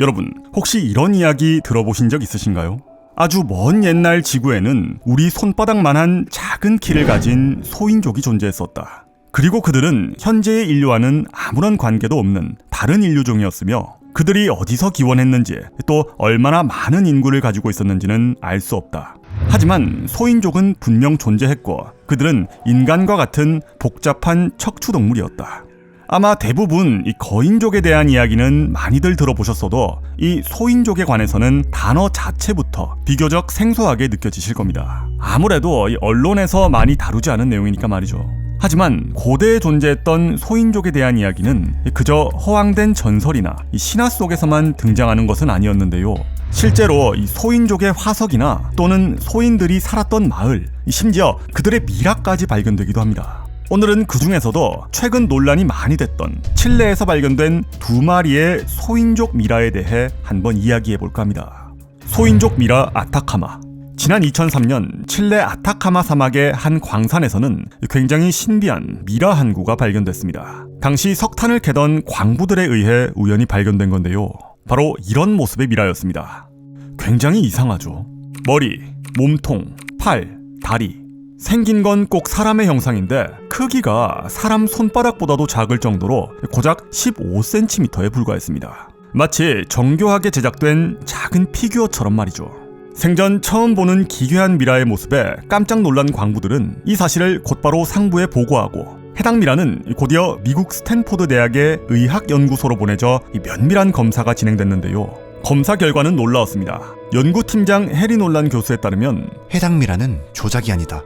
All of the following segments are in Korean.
여러분, 혹시 이런 이야기 들어보신 적 있으신가요? 아주 먼 옛날 지구에는 우리 손바닥만한 작은 키를 가진 소인족이 존재했었다. 그리고 그들은 현재의 인류와는 아무런 관계도 없는 다른 인류종이었으며 그들이 어디서 기원했는지 또 얼마나 많은 인구를 가지고 있었는지는 알 수 없다. 하지만 소인족은 분명 존재했고 그들은 인간과 같은 복잡한 척추동물이었다. 아마 대부분 이 거인족에 대한 이야기는 많이들 들어보셨어도 이 소인족에 관해서는 단어 자체부터 비교적 생소하게 느껴지실 겁니다. 아무래도 이 언론에서 많이 다루지 않은 내용이니까 말이죠. 하지만 고대에 존재했던 소인족에 대한 이야기는 그저 허황된 전설이나 이 신화 속에서만 등장하는 것은 아니었는데요. 실제로 이 소인족의 화석이나 또는 소인들이 살았던 마을, 심지어 그들의 미라까지 발견되기도 합니다. 오늘은 그 중에서도 최근 논란이 많이 됐던 칠레에서 발견된 두 마리의 소인족 미라에 대해 한번 이야기해 볼까 합니다. 소인족 미라 아타카마. 지난 2003년 칠레 아타카마 사막의 한 광산에서는 굉장히 신비한 미라 한 구가 발견됐습니다. 당시 석탄을 캐던 광부들에 의해 우연히 발견된 건데요. 바로 이런 모습의 미라였습니다. 굉장히 이상하죠. 머리, 몸통, 팔, 다리. 생긴 건 꼭 사람의 형상인데 크기가 사람 손바닥보다도 작을 정도로 고작 15cm에 불과했습니다. 마치 정교하게 제작된 작은 피규어처럼 말이죠. 생전 처음 보는 기괴한 미라의 모습에 깜짝 놀란 광부들은 이 사실을 곧바로 상부에 보고하고 해당 미라는 곧이어 미국 스탠포드 대학의 의학연구소로 보내져 면밀한 검사가 진행됐는데요. 검사 결과는 놀라웠습니다. 연구팀장 해리 놀란 교수에 따르면 해당 미라는 조작이 아니다.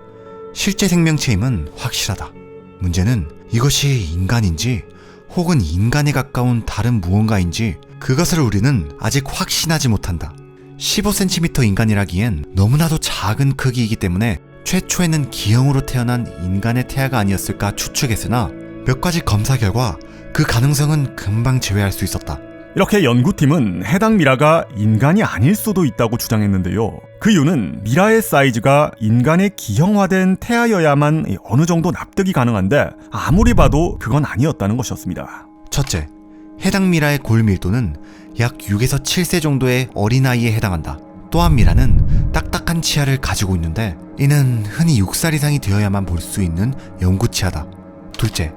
실제 생명체임은 확실하다. 문제는 이것이 인간인지 혹은 인간에 가까운 다른 무언가인지 그것을 우리는 아직 확신하지 못한다. 15cm 인간이라기엔 너무나도 작은 크기이기 때문에 최초에는 기형으로 태어난 인간의 태아가 아니었을까 추측했으나 몇 가지 검사 결과 그 가능성은 금방 제외할 수 있었다. 이렇게 연구팀은 해당 미라가 인간이 아닐 수도 있다고 주장했는데요. 그 이유는 미라의 사이즈가 인간의 기형화된 태아여야만 어느 정도 납득이 가능한데 아무리 봐도 그건 아니었다는 것이었습니다. 첫째, 해당 미라의 골 밀도는 약 6에서 7세 정도의 어린아이에 해당한다. 또한 미라는 딱딱한 치아를 가지고 있는데 이는 흔히 6살 이상이 되어야만 볼 수 있는 영구 치아다. 둘째,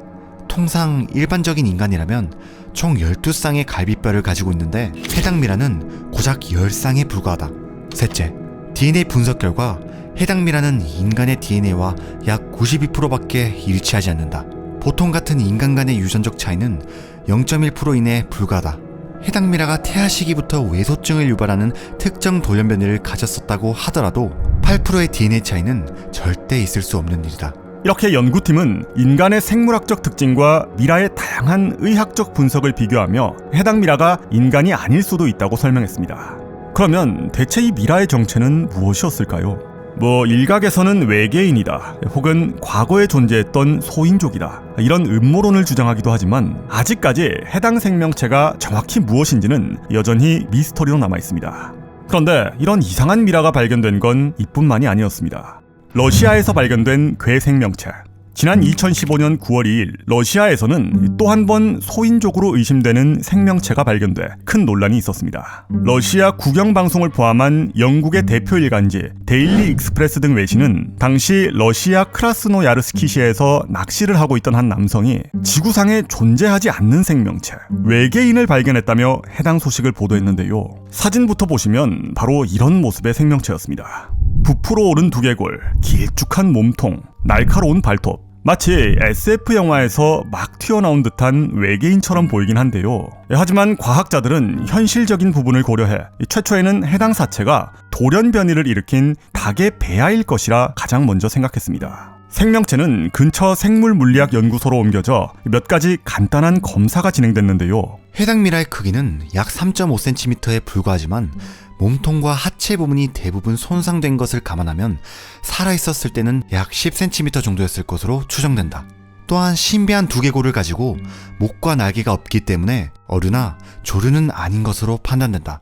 통상 일반적인 인간이라면 총 12쌍의 갈비뼈를 가지고 있는데 해당 미라는 고작 10쌍에 불과하다. 셋째, DNA 분석 결과 해당 미라는 인간의 DNA와 약 92%밖에 일치하지 않는다. 보통 같은 인간 간의 유전적 차이는 0.1% 이내에 불과하다. 해당 미라가 태아 시기부터 외소증을 유발하는 특정 돌연변이를 가졌었다고 하더라도 8%의 DNA 차이는 절대 있을 수 없는 일이다. 이렇게 연구팀은 인간의 생물학적 특징과 미라의 다양한 의학적 분석을 비교하며 해당 미라가 인간이 아닐 수도 있다고 설명했습니다. 그러면 대체 이 미라의 정체는 무엇이었을까요? 뭐 일각에서는 외계인이다 혹은 과거에 존재했던 소인족이다 이런 음모론을 주장하기도 하지만 아직까지 해당 생명체가 정확히 무엇인지는 여전히 미스터리로 남아 있습니다. 그런데 이런 이상한 미라가 발견된 건 이뿐만이 아니었습니다. 러시아에서 발견된 괴 생명체. 지난 2015년 9월 2일 러시아에서는 또 한 번 소인족으로 의심되는 생명체가 발견돼 큰 논란이 있었습니다. 러시아 국영 방송을 포함한 영국의 대표 일간지 데일리 익스프레스 등 외신은 당시 러시아 크라스노야르스키시에서 낚시를 하고 있던 한 남성이 지구상에 존재하지 않는 생명체 외계인을 발견했다며 해당 소식을 보도했는데요. 사진부터 보시면 바로 이런 모습의 생명체였습니다. 부풀어 오른 두개골, 길쭉한 몸통, 날카로운 발톱. 마치 SF 영화에서 막 튀어나온 듯한 외계인처럼 보이긴 한데요. 하지만 과학자들은 현실적인 부분을 고려해 최초에는 해당 사체가 돌연 변이를 일으킨 닭의 배아일 것이라 가장 먼저 생각했습니다. 생명체는 근처 생물물리학 연구소로 옮겨져 몇 가지 간단한 검사가 진행됐는데요. 해당 미라의 크기는 약 3.5cm에 불과하지만 몸통과 하체 부분이 대부분 손상된 것을 감안하면 살아있었을 때는 약 10cm 정도였을 것으로 추정된다. 또한 신비한 두개골을 가지고 목과 날개가 없기 때문에 어류나 조류는 아닌 것으로 판단된다.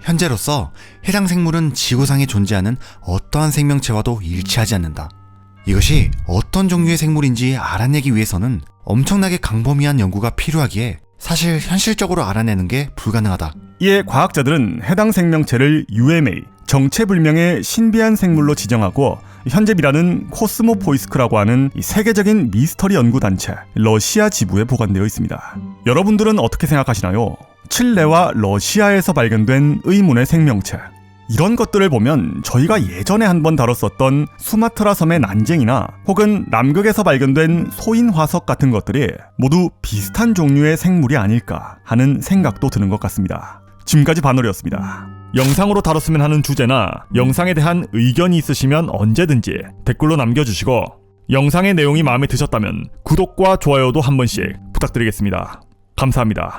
현재로서 해당 생물은 지구상에 존재하는 어떠한 생명체와도 일치하지 않는다. 이것이 어떤 종류의 생물인지 알아내기 위해서는 엄청나게 강범위한 연구가 필요하기에 사실 현실적으로 알아내는 게 불가능하다. 이에 과학자들은 해당 생명체를 UMA, 정체불명의 신비한 생물로 지정하고 현재 미라는 코스모포이스크라고 하는 이 세계적인 미스터리 연구 단체 러시아 지부에 보관되어 있습니다. 여러분들은 어떻게 생각하시나요? 칠레와 러시아에서 발견된 의문의 생명체. 이런 것들을 보면 저희가 예전에 한번 다뤘었던 수마트라 섬의 난쟁이나 혹은 남극에서 발견된 소인 화석 같은 것들이 모두 비슷한 종류의 생물이 아닐까 하는 생각도 드는 것 같습니다. 지금까지 바놀이었습니다. 영상으로 다뤘으면 하는 주제나 영상에 대한 의견이 있으시면 언제든지 댓글로 남겨주시고 영상의 내용이 마음에 드셨다면 구독과 좋아요도 한 번씩 부탁드리겠습니다. 감사합니다.